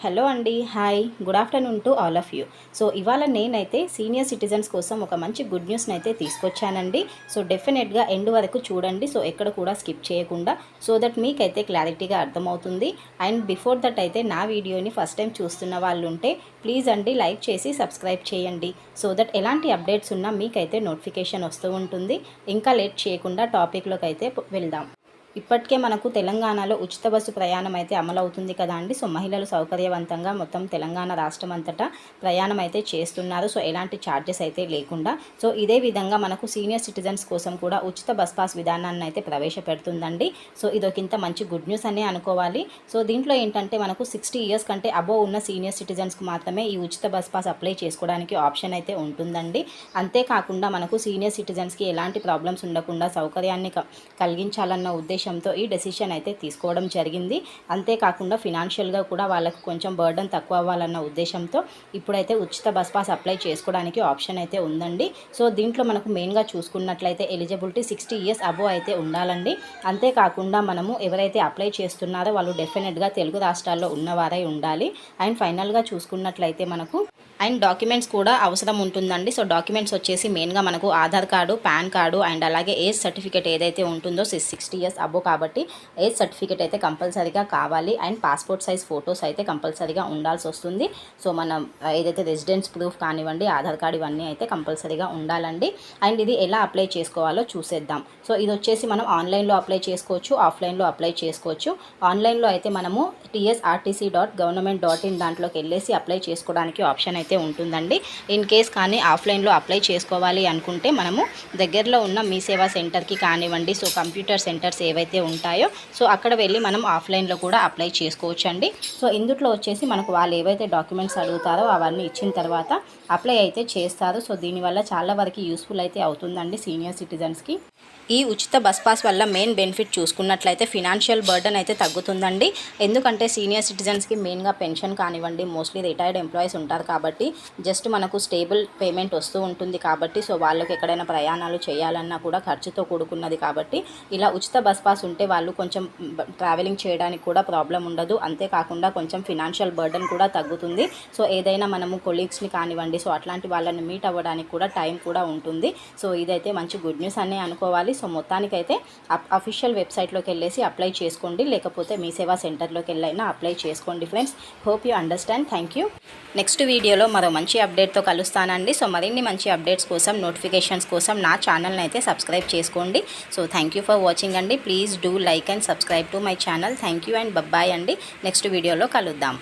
Hello అండి hi. Good afternoon to all of you. So ఇవాళ నేనైతే సీనియర్ సిటిజన్స్ కోసం ఒక మంచి గుడ్ న్యూస్ని అయితే తీసుకొచ్చానండి. సో డెఫినెట్గా ఎండ్ వరకు చూడండి. సో ఎక్కడ కూడా స్కిప్ చేయకుండా సో దట్ మీకైతే క్లారిటీగా అర్థమవుతుంది. అండ్ బిఫోర్ దట్ అయితే నా వీడియోని ఫస్ట్ టైం చూస్తున్న వాళ్ళు ఉంటే ప్లీజ్ అండి లైక్ చేసి సబ్స్క్రైబ్ చేయండి. సో దట్ ఎలాంటి అప్డేట్స్ ఉన్నా మీకైతే నోటిఫికేషన్ వస్తూ ఉంటుంది. ఇంకా లేట్ చేయకుండా టాపిక్లోకి అయితే వెళ్దాం. ఇప్పటికే మనకు తెలంగాణలో ఉచిత బస్సు ప్రయాణం అయితే అమలవుతుంది కదా అండి. సో మహిళలు సౌకర్యవంతంగా మొత్తం తెలంగాణ రాష్ట్రం అంతటా ప్రయాణం అయితే చేస్తున్నారు. సో ఎలాంటి ఛార్జెస్ అయితే లేకుండా సో ఇదే విధంగా మనకు సీనియర్ సిటిజన్స్ కోసం కూడా ఉచిత బస్ పాస్ విధానాన్ని అయితే ప్రవేశపెడుతుందండి. సో ఇదొకింత మంచి గుడ్ న్యూస్ అనే అనుకోవాలి. సో దీంట్లో ఏంటంటే మనకు సిక్స్టీ ఇయర్స్ కంటే అబోవ్ ఉన్న సీనియర్ సిటిజన్స్కి మాత్రమే ఈ ఉచిత బస్ పాస్ అప్లై చేసుకోవడానికి ఆప్షన్ అయితే ఉంటుందండి. అంతేకాకుండా మనకు సీనియర్ సిటిజన్స్కి ఎలాంటి ప్రాబ్లమ్స్ ఉండకుండా సౌకర్యాన్ని కలిగించాలన్న ఉద్దేశం ఉద్దేశంతో ఈ డెసిషన్ అయితే తీసుకోవడం జరిగింది. అంతేకాకుండా ఫినాన్షియల్గా కూడా వాళ్ళకు కొంచెం బర్డన్ తక్కువ అవ్వాలన్న ఉద్దేశంతో ఇప్పుడైతే ఉచిత బస్ పాస్ అప్లై చేసుకోవడానికి ఆప్షన్ అయితే ఉందండి. సో దీంట్లో మనకు మెయిన్గా చూసుకున్నట్లయితే ఎలిజిబిలిటీ సిక్స్టీ ఇయర్స్ అబో అయితే ఉండాలండి. అంతేకాకుండా మనము ఎవరైతే అప్లై చేస్తున్నారో వాళ్ళు డెఫినెట్గా తెలుగు రాష్ట్రాల్లో ఉన్నవారై ఉండాలి. అండ్ ఫైనల్గా చూసుకున్నట్లయితే మనకు అండ్ డాక్యుమెంట్స్ కూడా అవసరం ఉంటుందండి. సో డాక్యుమెంట్స్ వచ్చేసి మెయిన్గా మనకు Aadhaar card PAN card and అలాగే ఏజ్ సర్టిఫికేట్ ఏదైతే ఉంటుందో సిక్స్టీ ఇయర్స్ అబో కాబట్టి ఏజ్ సర్టిఫికేట్ అయితే కంపల్సరీగా కావాలి. అండ్ పాస్పోర్ట్ సైజ్ ఫొటోస్ అయితే కంపల్సరీగా ఉండాల్సి వస్తుంది. సో మనం ఏదైతే రెసిడెన్స్ ప్రూఫ్ కానివ్వండి ఆధార్ కార్డు ఇవన్నీ అయితే కంపల్సరీగా ఉండాలండి. అండ్ ఇది ఎలా అప్లై చేసుకోవాలో చూసేద్దాం. సో ఇది వచ్చేసి మనం ఆన్లైన్లో అప్లై చేసుకోవచ్చు ఆఫ్లైన్లో అప్లై చేసుకోవచ్చు. ఆన్లైన్లో అయితే మనము TSRTC dot government dot in దాంట్లోకి వెళ్ళేసి అప్లై చేసుకోవడానికి ఆప్షన్ అయితే ఉంటుందండి. ఇన్ కేస్ కానీ ఆఫ్లైన్లో అప్లై చేసుకోవాలి అనుకుంటే మనము దగ్గరలో ఉన్న మీ సేవా సెంటర్కి కానివ్వండి సో కంప్యూటర్ సెంటర్స్ ఏవైతే ఉంటాయో సో అక్కడ వెళ్ళి మనం ఆఫ్లైన్లో కూడా అప్లై చేసుకోవచ్చండి. సో ఇందులో వచ్చేసి మనకు వాళ్ళు ఏవైతే డాక్యుమెంట్స్ అడుగుతారో అవన్నీ ఇచ్చిన తర్వాత అప్లై అయితే చేస్తారు. సో దీనివల్ల చాలా వరకు యూస్ఫుల్ అయితే అవుతుందండి సీనియర్ సిటిజన్స్కి. ఈ ఉచిత బస్ పాస్ వల్ల మెయిన్ బెనిఫిట్ చూసుకున్నట్లయితే ఫినాన్షియల్ బర్డన్ అయితే తగ్గుతుందండి. ఎందుకంటే సీనియర్ సిటిజన్స్కి మెయిన్గా పెన్షన్ కానివ్వండి మోస్ట్లీ రిటైర్డ్ ఎంప్లాయీస్ ఉంటారు కాబట్టి జస్ట్ మనకు స్టేబుల్ పేమెంట్ వస్తూ ఉంటుంది కాబట్టి సో వాళ్ళకి ఎక్కడైనా ప్రయాణాలు చేయాలన్నా కూడా ఖర్చుతో కూడుకున్నది కాబట్టి ఇలా ఉచిత బస్ పాస్ ఉంటే వాళ్ళు కొంచెం ట్రావెలింగ్ చేయడానికి కూడా ప్రాబ్లం ఉండదు. అంతేకాకుండా కొంచెం ఫినాన్షియల్ బర్డన్ కూడా తగ్గుతుంది. సో ఏదైనా మనము కొలీగ్స్ని కానివ్వండి సో అట్లాంటి వాళ్ళని మీట్ అవ్వడానికి కూడా టైం కూడా ఉంటుంది. సో ఇదైతే మంచి గుడ్ న్యూస్ అనే అనుకోవాలి. సో మొత్తానికైతే అఫీషియల్ వెబ్సైట్లోకి వెళ్ళేసి అప్లై చేసుకోండి. లేకపోతే మీ సేవా సెంటర్లోకి వెళ్ళైనా అప్లై చేసుకోండి friends hope you understand thank you next వీడియోలో మరో మంచి అప్డేట్తో కలుస్తానండి. సో మరిన్ని మంచి అప్డేట్స్ కోసం నోటిఫికేషన్స్ కోసం నా ఛానల్ని అయితే సబ్స్క్రైబ్ చేసుకోండి. So thank you for watching అండి. Please do like and subscribe to my channel thank you and bye bye అండి. నెక్స్ట్ వీడియోలో కలుద్దాం.